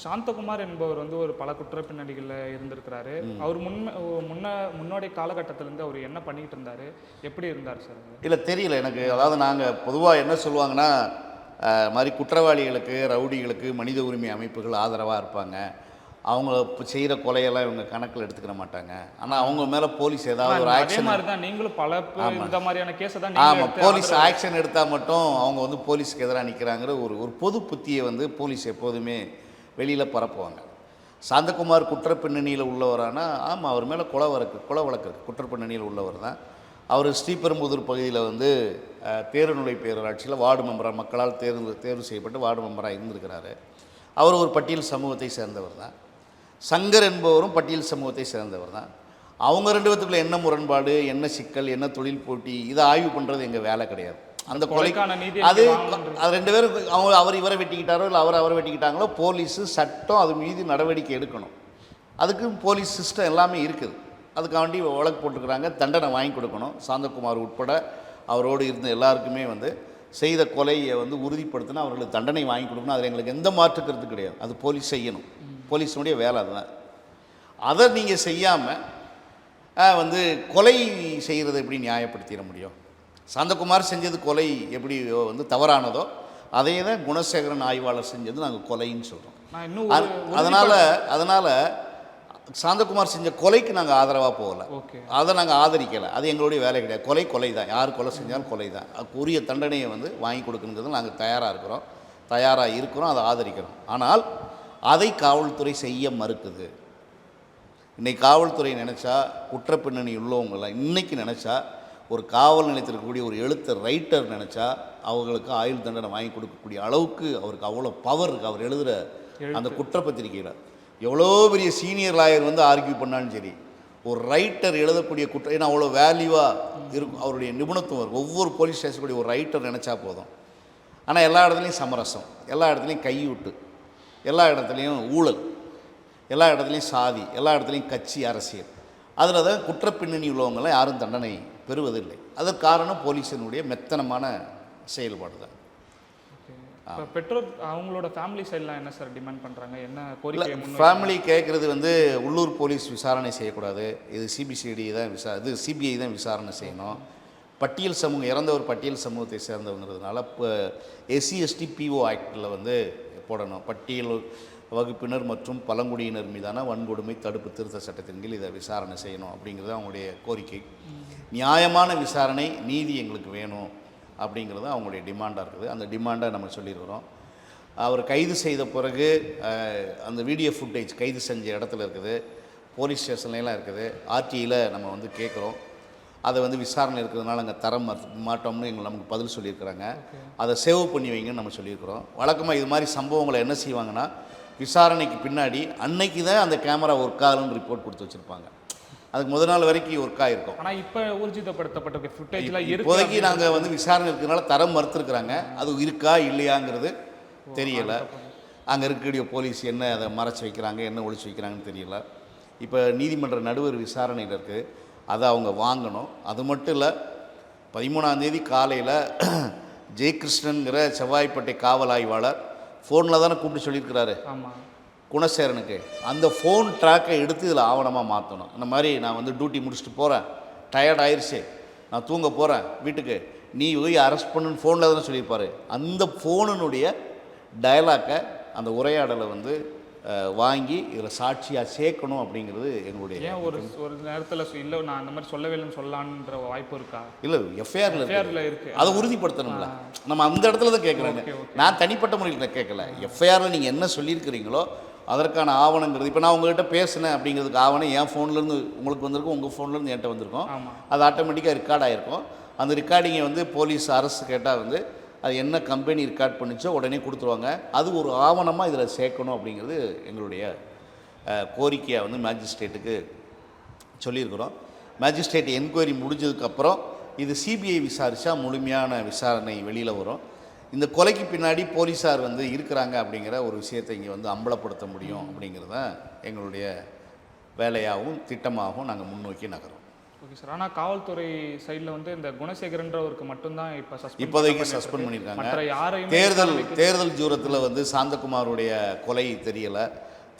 சாந்தகுமார் என்பவர் வந்து ஒரு பல குற்ற பின்னணிகளில் இருந்திருக்கிறாரு அவர் முன்ன முன்ன முன்னோடைய காலகட்டத்திலேருந்து அவர் என்ன பண்ணிக்கிட்டு இருந்தாரு எப்படி இருந்தார் சார்? இல்லை தெரியல எனக்கு. அதாவது நாங்கள் பொதுவாக என்ன சொல்லுவாங்கன்னா மாதிரி குற்றவாளிகளுக்கு ரவுடிகளுக்கு மனித உரிமை அமைப்புகள் ஆதரவாக இருப்பாங்க. அவங்க செய்கிற கொலையெல்லாம் இவங்க கணக்கில் எடுத்துக்கிற மாட்டாங்க. ஆனால் அவங்க மேலே போலீஸ் ஏதாவது ஒரு ஆக்ஷன் மாதிரி தான் நீங்களும் பல இந்த மாதிரியான கேஸை தான் ஆமாம் போலீஸ் ஆக்ஷன் எடுத்தால் மட்டும் அவங்க வந்து போலீஸ்க்கு எதிராக நிற்கிறாங்கிற ஒரு ஒரு பொது புத்தியை வந்து போலீஸ் எப்போதுமே வெளியில் பரப்புவாங்க. சாந்தகுமார் குற்ற பின்னணியில் உள்ளவரானா? ஆமாம் அவர் மேலே கொலை வழக்கு கொலை வழக்கு குற்ற பின்னணியில் உள்ளவர் தான். அவர் ஸ்ரீபெரும்புதூர் பகுதியில் வந்து அஹ், தேர்வுநிலை பேரூராட்சியில் வார்டு மெம்பராக மக்களால் தேர்வு தேர்வு செய்யப்பட்டு வார்டு மெம்பராக இருந்திருக்கிறாரு. அவர் ஒரு பட்டியல் சமூகத்தை சேர்ந்தவர் தான். சங்கர் என்பவரும் பட்டியல் சமூகத்தை சேர்ந்தவர் தான். அவங்க ரெண்டு பேத்துக்குள்ள என்ன முரண்பாடு என்ன சிக்கல் என்ன தொழில் போட்டி இதை ஆய்வு பண்ணுறது எங்கள் வேலை கிடையாது. அந்த கொலை கொலைக்கான நீதி அது. அது ரெண்டு பேரும் அவங்க அவர் இவரை வெட்டிக்கிட்டாரோ இல்லை அவர் அவரை வெட்டிக்கிட்டாங்களோ போலீஸு சட்டம் அது மீது நடவடிக்கை எடுக்கணும். அதுக்கு போலீஸ் சிஸ்டம் எல்லாமே இருக்குது. அதுக்காண்டி வழக்கு போட்டுக்கிறாங்க தண்டனை வாங்கி கொடுக்கணும். சாந்தகுமார் உட்பட அவரோடு இருந்த எல்லாருக்குமே வந்து செய்த கொலையை வந்து உறுதிப்படுத்தினா அவர்களுக்கு தண்டனை வாங்கி கொடுக்கணும். அதில் எங்களுக்கு எந்த மாற்று கருத்து கிடையாது. அது போலீஸ் செய்யணும். போலீஸினுடைய வேலை அதுதான். அதை நீங்கள் செய்யாமல் வந்து கொலை செய்கிறதை எப்படி நியாயப்படுத்திட முடியும்? சாந்தகுமார் செஞ்சது கொலை எப்படி வந்து தவறானதோ அதே தான் குணசேகரன் ஆய்வாளர் செஞ்சது நாங்கள் கொலைன்னு சொல்கிறோம் அதனால் அதனால் சாந்தகுமார் செஞ்ச கொலைக்கு நாங்கள் ஆதரவாக போகலை. ஓகே. அதை நாங்கள் ஆதரிக்கலை. அது எங்களுடைய வேலை கிடையாது. கொலை கொலை தான் யார் கொலை செஞ்சாலும் கொலை தான் உரிய தண்டனையை வந்து வாங்கி கொடுக்கணுங்கிறது நாங்கள் தயாராக இருக்கிறோம். தயாராக இருக்கிறோம். அதை ஆதரிக்கிறோம். ஆனால் அதை காவல்துறை செய்ய மறுக்குது. இன்னைக்கு காவல்துறை நினச்சா குற்றப்பின்னணி உள்ளவங்களாம் இன்னைக்கு நினச்சா ஒரு காவல் நிலையத்தில் இருக்கக்கூடிய ஒரு எழுத்து ரைட்டர் நினச்சா அவங்களுக்கு ஆயுள் தண்டனை வாங்கி கொடுக்கக்கூடிய அளவுக்கு அவருக்கு அவ்வளோ பவர் இருக்குது அவர் எழுதுகிற அந்த குற்றப்பத்திரிக்கையில் எவ்வளோ பெரிய சீனியர் லாயர் வந்து ஆர்கியூ பண்ணாலும் சரி ஒரு ரைட்டர் எழுதக்கூடிய குற்றம் ஏன்னா அவ்வளோ வேல்யூவாக இருக்கும் அவருடைய நிபுணத்துவம் இருக்கும். ஒவ்வொரு போலீஸ் ஸ்டேஷனுடைய ஒரு ரைட்டர் நினச்சா போதும். ஆனால் எல்லா இடத்துலையும் சமரசம். எல்லா இடத்துலையும் கையூட்டு. எல்லா இடத்துலையும் ஊழல் எல்லா இடத்துலையும் சாதி எல்லா இடத்துலையும் கட்சி அரசியல். அதில் தான் குற்றப்பின்னணி உள்ளவங்களாம் யாரும் தண்டனை பெறுவதில்லை. அதற்கு காரணம் போலீஸினுடைய மெத்தனமான செயல்பாடு தான். இப்போ பெற்றோர் அவங்களோட ஃபேமிலி சைட்லாம் என்ன சார் டிமாண்ட் பண்ணுறாங்க என்ன கோரிக்கை ஃபேமிலி கேட்குறது வந்து உள்ளூர் போலீஸ் விசாரணை செய்யக்கூடாது. இது சிபிசிஐடி தான் விசா இது சிபிஐ தான் விசாரணை செய்யணும். பட்டியல் சமூகம் இறந்த ஒரு பட்டியல் சமூகத்தை சேர்ந்தவங்கிறதுனால இப்போ எஸ்சி எஸ்டி பிஓ ஆக்டில் வந்து போடணும். பட்டியல் வகுப்பினர் மற்றும் பழங்குடியினர் மீதான வன்கொடுமை தடுப்பு திருத்த சட்டத்தின் கீழ் இதை விசாரணை செய்யணும் அப்படிங்கிறது அவங்களுடைய கோரிக்கை. நியாயமான விசாரணை நீதி எங்களுக்கு வேணும் அப்படிங்கிறது அவங்களுடைய டிமாண்டாக இருக்குது. அந்த டிமாண்டை நம்ம சொல்லியிருக்கிறோம் அவர் கைது செய்த பிறகு அந்த வீடியோ ஃபுட்டேஜ் கைது செஞ்ச இடத்துல இருக்குது. போலீஸ் ஸ்டேஷன்லாம் இருக்குது. ஆர்டியில் நம்ம வந்து கேட்குறோம் அதை வந்து விசாரணை இருக்கிறதுனால அங்கே தர மறு- மாட்டோம்னு எங்களுக்கு நமக்கு பதில் சொல்லியிருக்கிறாங்க. அதை சேவ் பண்ணி வைங்கன்னு நம்ம சொல்லியிருக்கிறோம். வழக்கமாக இது மாதிரி சம்பவங்களை என்ன செய்வாங்கன்னா விசாரணைக்கு பின்னாடி அன்னைக்கு தான் அந்த கேமரா ஒர்க் ஆகலன்னு ரிப்போர்ட் கொடுத்து வச்சுருப்பாங்க. அதுக்கு முதல் நாள் வரைக்கும் ஒர்க் ஆகிருக்கும். ஆனால் இப்போ ஊர்ஜிதப்படுத்தப்பட்ட ஃபுட்டேஜ்லாம் இப்போதைக்கு நாங்கள் வந்து விசாரணை இருக்கிறதுனால தரம் மறுத்துருக்குறாங்க. அது இருக்கா இல்லையாங்கிறது தெரியல. அங்கே இருக்கக்கூடிய போலீஸ் என்ன அதை மறைச்சு வைக்கிறாங்க என்ன ஒழிச்சு வைக்கிறாங்கன்னு தெரியல. இப்போ நீதிமன்ற நடுவர் விசாரணையில் இருக்குது அதை அவங்க வாங்கணும். அது மட்டும் இல்லை பதிமூணாம் தேதி காலையில் (clears throat) ஜெயகிருஷ்ணன்கிற செவ்வாய்ப்பேட்டை காவல் ஆய்வாளர் ஃபோனில் தானே கூப்பிட்டு சொல்லியிருக்கிறாரு. ஆமாம் குணசேரனுக்கு. அந்த ஃபோன் ட்ராக்கை எடுத்து இதில் ஆவணமாக மாற்றணும் இந்த மாதிரி நான் வந்து டியூட்டி முடிச்சுட்டு போகிறேன் டயர்ட் ஆயிடுச்சு நான் தூங்க போகிறேன் வீட்டுக்கு நீ போய் அரெஸ்ட் பண்ணுன்னு ஃபோனில் தானே சொல்லியிருப்பாரு. அந்த ஃபோனுனுடைய டயலாக்கை அந்த உரையாடலை வந்து வாங்கி இதில் சாட்சியாக சேர்க்கணும் அப்படிங்கிறது எங்களுடைய ஏன் ஒரு ஒரு நேரத்தில் இல்லை நான் அந்த மாதிரி சொல்லவே இல்லைன்னு சொல்லலான்ற வாய்ப்பு இருக்கா? இல்லை எஃப்ஐஆரில் எஃப்ஐஆரில் இருக்கு. அதை உறுதிப்படுத்தணும்ல. நம்ம அந்த இடத்துல தான் ஓகே. நான் தனிப்பட்ட முறையில் நான் கேட்கல எஃப்ஐஆரில் நீங்கள் என்ன சொல்லியிருக்கிறீங்களோ அதற்கான ஆவணங்கிறது இப்போ நான் உங்ககிட்ட பேசினேன் அப்படிங்கிறதுக்கு ஆவணம் என் ஃபோன்லேருந்து உங்களுக்கு வந்திருக்கும் உங்கள் ஃபோன்லேருந்து என்கிட்ட வந்திருக்கும். அது ஆட்டோமேட்டிக்காக ரெக்கார்ட் ஆகிருக்கும் அந்த ரெக்கார்டிங்கை வந்து போலீஸ் அரசு கேட்டால் வந்து அது என்ன கம்பெனி ரெக்கார்ட் பண்ணிச்சோ உடனே கொடுத்துருவாங்க. அது ஒரு ஆவணமாக இதில் சேர்க்கணும் அப்படிங்கிறது எங்களுடைய கோரிக்கையை வந்து மேஜிஸ்ட்ரேட்டுக்கு சொல்லியிருக்கிறோம். மேஜிஸ்ட்ரேட் என்கொயரி முடிஞ்சதுக்கப்புறம் இது சிபிஐ விசாரித்தா முழுமையான விசாரணை வெளியில் வரும். இந்த கொலைக்கு பின்னாடி போலீஸார் வந்து இருக்கிறாங்க அப்படிங்கிற ஒரு விஷயத்தை இங்கே வந்து அம்பலப்படுத்த முடியும் அப்படிங்கிறத எங்களுடைய வேலையாகவும் திட்டமாகவும் நாங்கள் முன்னோக்கி நகரும் ஓகே சார் ஆனால் காவல்துறை சைடில் வந்து இந்த குணசேகரன்றவருக்கு மட்டும்தான் இப்போ இப்போதைக்கு சஸ்பெண்ட் பண்ணியிருக்காங்க. மற்ற யாரையும் தேர்தல் தேர்தல் ஜூரத்தில் வந்து சாந்தகுமாருடைய கொலை தெரியலை.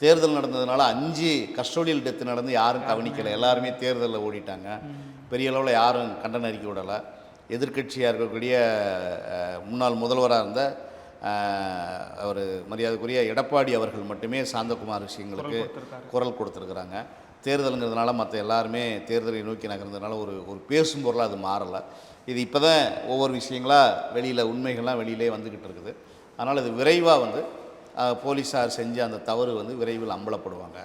தேர்தல் நடந்ததுனால அஞ்சு கஸ்டோடியல் டெத்து நடந்து யாரும் கவனிக்கலை. எல்லாருமே தேர்தலில் ஓடிட்டாங்க. பெரிய அளவில் யாரும் கண்டன அறிக்கை விடலை. எதிர்க்கட்சியாக இருக்கக்கூடிய முன்னாள் முதல்வராக இருந்த அவர் மரியாதைக்குரிய எடப்பாடி அவர்கள் மட்டுமே சாந்தகுமார் விஷயங்களுக்கு. குரல் கொடுத்துருக்குறாங்க. தேர்தலுங்கிறதுனால மற்ற எல்லாருமே தேர்தலை நோக்கி நகர்ந்ததுனால ஒரு ஒரு பேசும் பொருளாக அது மாறலை. இது இப்போ தான் ஒவ்வொரு விஷயங்களாக வெளியில் உண்மைகள்லாம் வெளியிலே வந்துக்கிட்டு இருக்குது. அதனால் இது விரைவாக வந்து போலீஸார் செஞ்ச அந்த தவறு வந்து விரைவில் அம்பலப்படுவாங்க.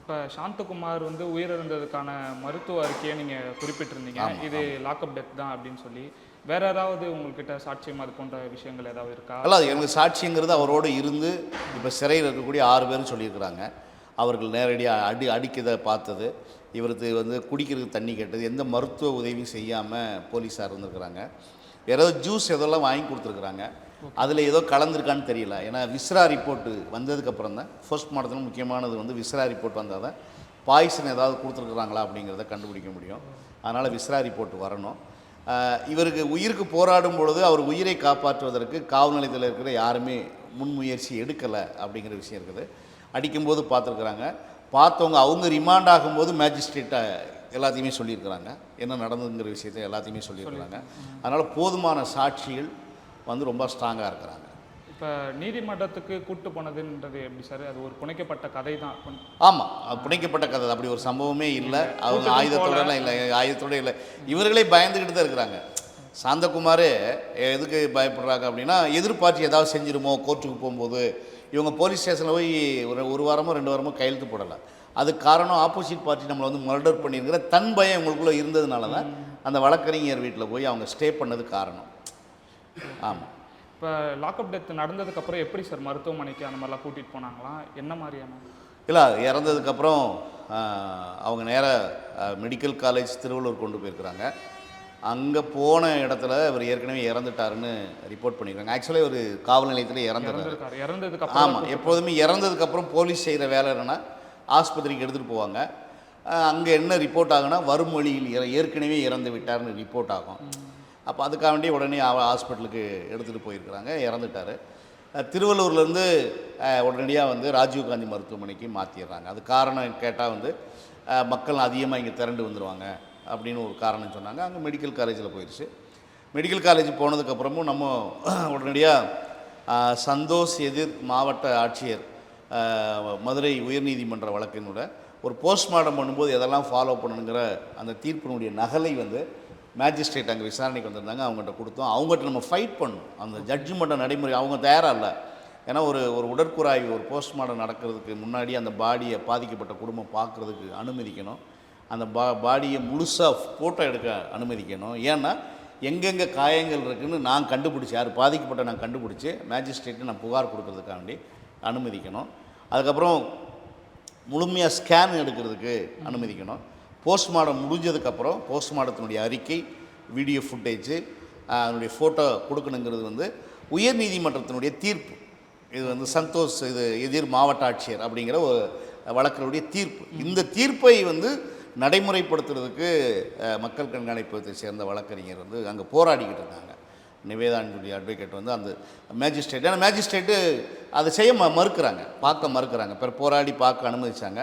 இப்போ சாந்தகுமார் வந்து உயிரிழந்ததுக்கான மருத்துவ அறிக்கையை நீங்கள் குறிப்பிட்டிருந்தீங்க. இது லாக்அப் டெத் தான் அப்படின்னு சொல்லி. வேற ஏதாவது உங்கள்கிட்ட சாட்சியம் அது போன்ற விஷயங்கள் ஏதாவது இருக்கா? அல்ல அது எனக்கு சாட்சிங்கிறது அவரோடு இருந்து இப்போ சிறையில் இருக்கக்கூடிய ஆறு பேரும் சொல்லியிருக்கிறாங்க. அவர்கள் நேரடியாக அடி அடிக்கதை பார்த்தது. இவருக்கு வந்து குடிக்கிறதுக்கு தண்ணி கேட்டது. எந்த மருத்துவ உதவியும் செய்யாமல் போலீஸார் இருந்திருக்கிறாங்க. வேற ஏதோ ஜூஸ் எதெல்லாம் வாங்கி கொடுத்துருக்குறாங்க. அதில் ஏதோ கலந்துருக்கான்னு தெரியல. ஏன்னா விஸ்ரா ரிப்போர்ட்டு வந்ததுக்கப்புறம் தான் ஃபர்ஸ்ட் மாடத்தில் முக்கியமானது வந்து விஸ்ரா ரிப்போர்ட் வந்தால் தான் பாய்சன் ஏதாவது கொடுத்துருக்குறாங்களா அப்படிங்கிறத கண்டுபிடிக்க முடியும். அதனால் விஸ்ரா ரிப்போர்ட் வரணும். இவருக்கு உயிருக்கு போராடும் பொழுது அவர் உயிரை காப்பாற்றுவதற்கு காவல் நிலையத்தில் இருக்கிற யாருமே முன்முயற்சி எடுக்கலை அப்படிங்கிற விஷயம் இருக்குது. அடிக்கும்போது பார்த்துருக்குறாங்க. பார்த்தவங்க அவங்க ரிமாண்ட் ஆகும்போது மேஜிஸ்ட்ரேட்டை எல்லாத்தையுமே சொல்லியிருக்கிறாங்க. என்ன நடந்ததுங்கிற விஷயத்தை எல்லாத்தையுமே சொல்லியிருக்கிறாங்க. அதனால் போதுமான சாட்சிகள் வந்து ரொம்ப ஸ்ட்ராங்காக இருக்கிறாங்க. இப்போ நீதிமன்றத்துக்கு கூட்டு போனதுன்றது எப்படி சார்? அது ஒரு புனைக்கப்பட்ட கதை தான் ஆமாம் அது புனைக்கப்பட்ட கதை. அப்படி ஒரு சம்பவமே இல்லை. அவங்க ஆயுதத்தோடலாம் இல்லை. ஆயுதத்தோட இல்லை. இவர்களே பயந்துக்கிட்டு தான் இருக்கிறாங்க. சாந்தகுமார் எதுக்கு பயப்படுறாங்க அப்படின்னா எதிர்பார்ட்டி ஏதாவது செஞ்சிருமோ கோர்ட்டுக்கு போகும்போது இவங்க போலீஸ் ஸ்டேஷனில் போய் ஒரு ஒரு வாரமோ ரெண்டு வாரமோ கையெழுத்து போடலை. அதுக்கு காரணம் ஆப்போசிட் பார்ட்டி நம்மளை வந்து மர்டர் பண்ணியிருக்கிற தன் பயம் இவங்களுக்குள்ளே இருந்ததுனால தான் அந்த வழக்கறிஞர் வீட்டில் போய் அவங்க ஸ்டே பண்ணது காரணம். ஆமாம் இப்போ லாக்அப் டெத் நடந்ததுக்கப்புறம் எப்படி சார் மருத்துவமனைக்கு அந்த மாதிரிலாம் கூட்டிகிட்டு போனாங்களா? என்ன மாதிரியான? இல்லை இறந்ததுக்கப்புறம் அவங்க நேராக மெடிக்கல் காலேஜ் திருவள்ளூர் கொண்டு போயிருக்கிறாங்க. அங்கே போன இடத்துல இவர் ஏற்கனவே இறந்துட்டாருன்னு ரிப்போர்ட் பண்ணியிருக்காங்க. ஆக்சுவலாக ஒரு காவல் நிலையத்தில் இறந்துட்டார். இறந்ததுக்கு ஆமாம் எப்போதுமே இறந்ததுக்கப்புறம் போலீஸ் செய்கிற வேலை என்னென்னா ஆஸ்பத்திரிக்கு எடுத்துகிட்டு போவாங்க. அங்கே என்ன ரிப்போர்ட் ஆகுனா வரும் வழியில் இற- ஏற்கனவே இறந்து விட்டார்னு ரிப்போர்ட் ஆகும். அப்போ அதுக்காக வேண்டி உடனே ஹாஸ்பிட்டலுக்கு எடுத்துகிட்டு போயிருக்கிறாங்க இறந்துட்டார். திருவள்ளூர்லேருந்து உடனடியாக வந்து ராஜீவ்காந்தி மருத்துவமனைக்கு மாற்றிடுறாங்க அது காரணம் கேட்டால் வந்து மக்கள் அதிகமாக இங்கே திரண்டு வந்துடுவாங்க அப்படின்னு ஒரு காரணம் சொன்னாங்க. அங்கே மெடிக்கல் காலேஜில் போயிடுச்சு மெடிக்கல் காலேஜ் போனதுக்கப்புறமும் நம்ம உடனடியாக சந்தோஷ் எதிர் மாவட்ட ஆட்சியர் மதுரை உயர்நீதிமன்ற வழக்கினோட ஒரு போஸ்ட்மார்ட்டம் பண்ணும்போது எதெல்லாம் ஃபாலோ பண்ணணுங்கிற அந்த தீர்ப்பினுடைய நகலை வந்து மேஜிஸ்ட்ரேட் அங்கே விசாரணைக்கு வந்திருந்தாங்க. அவங்ககிட்ட கொடுத்தோம். அவங்ககிட்ட நம்ம ஃபைட் பண்ணணும். அந்த ஜட்ஜ்மெண்ட்டை நடைமுறை அவங்க தயாராக இல்லை. ஏன்னா ஒரு ஒரு உடற்குறாய்வு ஒரு போஸ்ட்மார்ட்டம் நடக்கிறதுக்கு முன்னாடி அந்த பாடியை பாதிக்கப்பட்ட குடும்பம் பார்க்குறதுக்கு அனுமதிக்கணும். அந்த பா பாடியை முழுசாக ஃபோட்டோ எடுக்க அனுமதிக்கணும். ஏன்னா எங்கெங்கே காயங்கள் இருக்குதுன்னு நான் கண்டுபிடிச்சி யார் பாதிக்கப்பட்ட நான் கண்டுபிடிச்சி மேஜிஸ்ட்ரேட்டு நான் புகார் கொடுக்கறதுக்காண்டி அனுமதிக்கணும். அதுக்கப்புறம் முழுமையாக ஸ்கேன் எடுக்கிறதுக்கு அனுமதிக்கணும். போஸ்ட்மார்ட்டம் முடிஞ்சதுக்கப்புறம் போஸ்ட்மார்ட்டத்தினுடைய அறிக்கை வீடியோ ஃபுட்டேஜு அதனுடைய ஃபோட்டோ கொடுக்கணுங்கிறது வந்து உயர்நீதிமன்றத்தினுடைய தீர்ப்பு. இது வந்து சந்தோஷ் இது எதிர் மாவட்ட ஆட்சியர் அப்படிங்கிற ஒரு வழக்கினுடைய தீர்ப்பு. இந்த தீர்ப்பை வந்து நடைமுறைப்படுத்துறதுக்கு மக்கள் கண்காணிப்பத்தை சேர்ந்த வழக்கறிஞர் வந்து அங்கே போராடிக்கிட்டு இருக்காங்க நிவேதாஞ்சலி அட்வொகேட் வந்து அந்த மேஜிஸ்ட்ரேட் ஏன்னா மேஜிஸ்ட்ரேட்டு அதை செய்ய ம மறுக்கிறாங்க. பார்க்க மறுக்கிறாங்க. பிறகு போராடி பார்க்க அனுமதித்தாங்க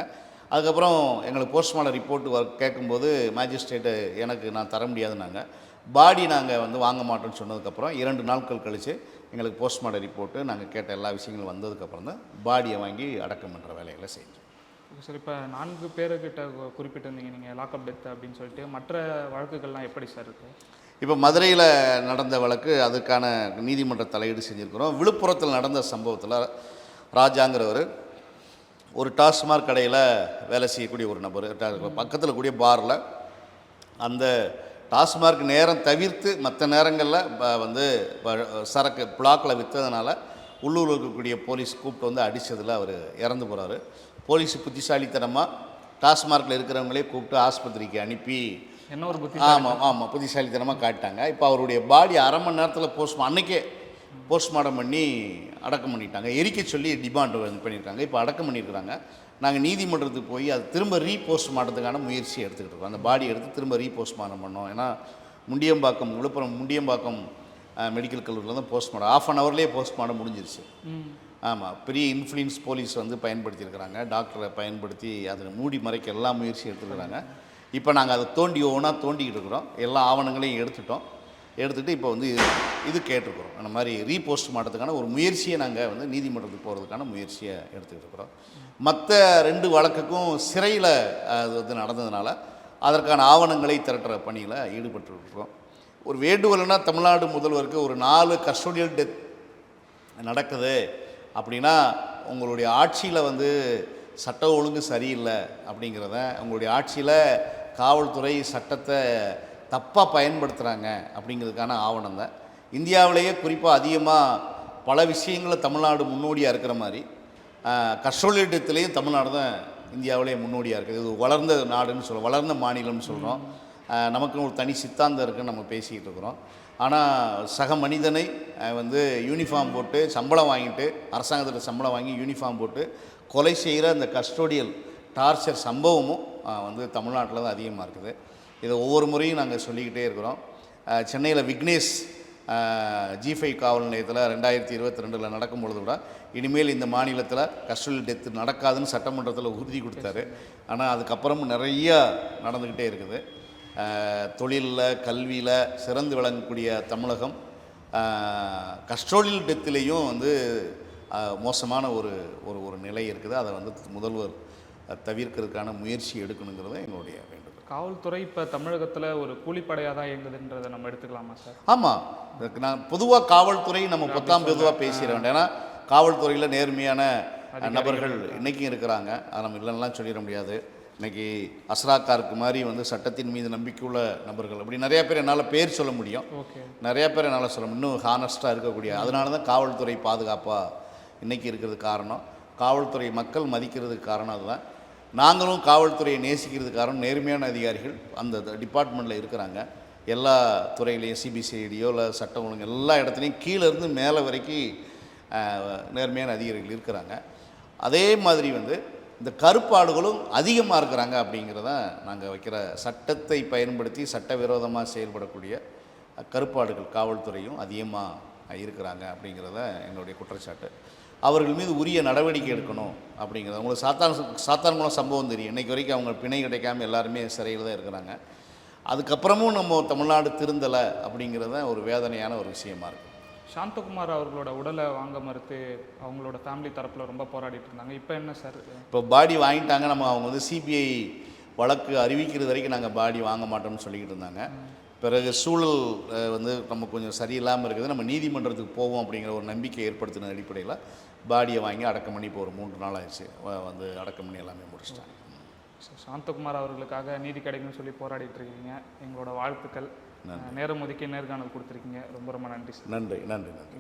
அதுக்கப்புறம் எங்களுக்கு போஸ்ட்மார்ட்டம் ரிப்போர்ட் வ கேட்கும்போது மேஜிஸ்ட்ரேட்டு எனக்கு நான் தர முடியாதுன்னாங்க. பாடி நாங்கள் வந்து வாங்க மாட்டோம்னு சொன்னதுக்கப்புறம் இரண்டு நாட்கள் கழித்து எங்களுக்கு போஸ்ட்மார்ட்டம் ரிப்போர்ட்டு நாங்கள் கேட்ட எல்லா விஷயங்களும் வந்ததுக்கப்புறம் தான் பாடியை வாங்கி அடக்கம் பண்ணுற வேலைகளை செஞ்சோம் சார் இப்போ நான்கு பேருக்கிட்ட குறிப்பிட்டிருந்தீங்க நீங்கள் லாக்அப் டெத் அப்படின்னு சொல்லிட்டு. மற்ற வழக்குகள்லாம் எப்படி சார் இருக்கு? இப்போ மதுரையில் நடந்த வழக்கு அதுக்கான நீதிமன்ற தலையீடு செஞ்சுருக்கிறோம். விழுப்புரத்தில் நடந்த சம்பவத்தில் ராஜாங்கிறவர் ஒரு டாஸ்மாக் கடையில் வேலை செய்யக்கூடிய ஒரு நபர். பக்கத்தில் கூடிய பாரில் அந்த டாஸ்மார்க் நேரம் தவிர்த்து மற்ற நேரங்களில் வந்து சரக்கு பிளாக்கில் விற்றதுனால உள்ளூரில் இருக்கக்கூடிய போலீஸ் கூப்பிட்டு வந்து அடித்ததில் அவர் இறந்து போகிறாரு போலீஸ் புத்திசாலித்தனமாக டாஸ்மார்க்கில் இருக்கிறவங்களே கூப்பிட்டு ஆஸ்பத்திரிக்கு அனுப்பி. என்ன ஒரு புத்தி ஆமாம் ஆமாம் புத்திசாலித்தனமாக காட்டிட்டாங்க. இப்போ அவருடைய பாடி அரை மணி நேரத்தில் போஸ்ட் அன்னைக்கே போஸ்ட்மார்ட்டம் பண்ணி அடக்கம் பண்ணிட்டாங்க. எரிக்க சொல்லி டிமாண்ட் பண்ணியிருக்காங்க இப்போ அடக்கம் பண்ணியிருக்கிறாங்க நாங்கள் நீதிமன்றத்துக்கு போய் அது திரும்ப ரீபோஸ்ட்மார்ட்டத்துக்கான முயற்சி எடுத்துக்கிட்டு இருக்கோம். அந்த பாடி எடுத்து திரும்ப ரீபோஸ்ட்மார்ட்டம் பண்ணோம். ஏன்னா முண்டியம்பாக்கம் விழுப்புரம் முண்டியம்பாக்கம் மெடிக்கல் கல்லூரியில் தான் போஸ்ட்மார்ட்டம். ஆஃப் அன் ஹவர்லேயே போஸ்ட்மார்ட்டம் முடிஞ்சிருச்சு. ஆமாம் பெரிய இன்ஃப்ளூயன்ஸ் போலீஸ் வந்து பயன்படுத்தியிருக்கிறாங்க. டாக்டரை பயன்படுத்தி அதை மூடி மறைக்க எல்லா முயற்சியும் எடுத்துருக்குறாங்க. இப்போ நாங்கள் அதை தோண்டி ஒவ்வொன்றா தோண்டிக்கிட்டு இருக்கிறோம். எல்லா ஆவணங்களையும் எடுத்துட்டோம். எடுத்துகிட்டு இப்போ வந்து இது கேட்டிருக்கிறோம். அந்த மாதிரி ரீபோஸ்ட் மாட்டத்துக்கான ஒரு முயற்சியை நாங்கள் வந்து நீதிமன்றத்துக்கு போகிறதுக்கான முயற்சியை எடுத்துக்கிட்டு இருக்கிறோம். மற்ற ரெண்டு வழக்குக்கும் சிறையில் அது வந்து நடந்ததுனால அதற்கான ஆவணங்களை திரட்டுற பணியில் ஈடுபட்டுருக்கிறோம். ஒரு வேண்டுகோள்னால் தமிழ்நாடு முதல்வருக்கு ஒரு நாலு கஸ்டோடியல் டெத் நடக்குது. அப்படின்னா உங்களுடைய ஆட்சியில் வந்து சட்ட ஒழுங்கு சரியில்லை அப்படிங்கிறத உங்களுடைய ஆட்சியில் காவல்துறை சட்டத்தை தப்பாக பயன்படுத்துகிறாங்க அப்படிங்கிறதுக்கான ஆவணம் தான். இந்தியாவிலேயே குறிப்பாக அதிகமாக பல விஷயங்களில் தமிழ்நாடு முன்னோடியாக இருக்கிற மாதிரி கஸ்டோலியத்துலேயும் தமிழ்நாடு தான் இந்தியாவிலேயே முன்னோடியாக இருக்குது. இது வளர்ந்த நாடுன்னு சொல்கிறோம் வளர்ந்த மாநிலம்னு சொல்கிறோம் நமக்குன்னு ஒரு தனி சித்தாந்தம் இருக்குன்னு நம்ம பேசிக்கிட்டு இருக்கிறோம். ஆனால் சக மனிதனை வந்து யூனிஃபார்ம் போட்டு சம்பளம் வாங்கிட்டு அரசாங்கத்தில் சம்பளம் வாங்கி யூனிஃபார்ம் போட்டு கொலை செய்கிற அந்த கஸ்டோடியல் டார்ச்சர் சம்பவமும் வந்து தமிழ்நாட்டில் தான் அதிகமாக இருக்குது. இதை ஒவ்வொரு முறையும் நாங்கள் சொல்லிக்கிட்டே இருக்கிறோம். சென்னையில் விக்னேஷ் ஜி காவல் நிலையத்தில் ரெண்டாயிரத்தி இருபத்தி ரெண்டில் நடக்கும் பொழுது கூட இனிமேல் இந்த மாநிலத்தில் கஸ்டல் டெத்து நடக்காதுன்னு சட்டமன்றத்தில் உறுதி கொடுத்தாரு. ஆனால் அதுக்கப்புறமும் நிறையா நடந்துக்கிட்டே இருக்குது. தொழிலில் கல்வியில் சிறந்து விளங்கக்கூடிய தமிழகம். கஸ்டோலியல் டெத்துலேயும் வந்து மோசமான ஒரு ஒரு ஒரு நிலை இருக்குது. அதை வந்து முதல்வர் தவிர்க்கிறதுக்கான முயற்சி எடுக்கணுங்கிறது எங்களுடைய வேண்டுகோள். காவல்துறை இப்போ தமிழகத்தில் ஒரு கூலிப்படையாக தான் இயங்குதுன்றதை நம்ம எடுத்துக்கலாமா சார்? ஆமாம் இதுக்கு நான் பொதுவாக காவல்துறை நம்ம பொத்தாம் பொதுவாக பேசிட வேண்டாம். ஏன்னா காவல்துறையில் நேர்மையான நபர்கள் இன்றைக்கும் இருக்கிறாங்க. அதை நம்ம இல்லைன்னா சொல்லிட முடியாது. இன்னைக்கு அஸ்ராக்காருக்கு மாதிரி வந்து சட்டத்தின் மீது நம்பிக்கையுள்ள நபர்கள். அப்படி நிறைய பேர் என்னால் பேர் சொல்ல முடியும். ஓகே. நிறைய பேர் என்னால் சொல்ல முடியும். இன்னும் ஹானஸ்ட்டாக இருக்கக்கூடிய அதனால தான் காவல்துறை பாதுகாப்பாக இன்றைக்கி இருக்கிறது காரணம். காவல்துறை மக்கள் மதிக்கிறதுக்கு காரணம் அதுதான். நாங்களும் காவல்துறையை நேசிக்கிறதுக்கு காரணம். நேர்மையான அதிகாரிகள் அந்த டிபார்ட்மெண்ட்டில் இருக்கிறாங்க. எல்லா துறையிலையும் சிபிசிஐடியோ இல்லை சட்டம் ஒழுங்கு எல்லா இடத்துலையும் கீழே இருந்து மேலே வரைக்கும் நேர்மையான அதிகாரிகள் இருக்கிறாங்க. அதே மாதிரி வந்து இந்த கருப்பாடுகளும் அதிகமாக இருக்கிறாங்க அப்படிங்கிறத நாங்கள் வைக்கிற சட்டத்தை பயன்படுத்தி சட்டவிரோதமாக செயல்படக்கூடிய கருப்பாடுகள் காவல்துறையும் அதிகமாக இருக்கிறாங்க அப்படிங்கிறத எங்களுடைய குற்றச்சாட்டு. அவர்கள் மீது உரிய நடவடிக்கை எடுக்கணும் அப்படிங்கிறது. உங்களுக்கு சாத்தான் சாத்தான்குளம் சம்பவம் தெரியும். இன்றைக்கு வரைக்கும் அவங்க பிணை கிடைக்காமல் எல்லாருமே சிறையில் தான் இருக்கிறாங்க. அதுக்கப்புறமும் நம்ம தமிழ்நாடு திருந்தலை அப்படிங்கிறது ஒரு வேதனையான ஒரு விஷயமா இருக்குது சாந்தகுமார் அவர்களோட உடலை வாங்க மறுத்து அவங்களோட ஃபேமிலி தரப்பில் ரொம்ப போராடிட்டு இருந்தாங்க. இப்போ என்ன சார்? இப்போ பாடி வாங்கிட்டாங்க. நம்ம அவங்க வந்து சிபிஐ வழக்கு அறிவிக்கிறது வரைக்கும் நாங்கள் பாடி வாங்க மாட்டோம்னு சொல்லிக்கிட்டு இருந்தாங்க. பிறகு சூழல் வந்து நம்ம கொஞ்சம் சரியில்லாமல் இருக்குது. நம்ம நீதிமன்றத்துக்கு போவோம் அப்படிங்கிற ஒரு நம்பிக்கை ஏற்படுத்தின அடிப்படையில் பாடியை வாங்கி அடக்கம் பண்ணி இப்போ ஒரு மூன்று நாள் ஆயிடுச்சு. வந்து அடக்கம் பண்ணி எல்லாமே முடிச்சிட்டாங்க. சாந்தகுமார் அவர்களுக்காக நீதி கிடைக்கும்னு சொல்லி போராடிட்டு இருக்கீங்க. எங்களோட வாழ்த்துக்கள். நேரம் ஒதுக்கி நேர்காணல் கொடுத்துருக்கீங்க. ரொம்ப ரொம்ப நன்றி நன்றி நன்றி நன்றி.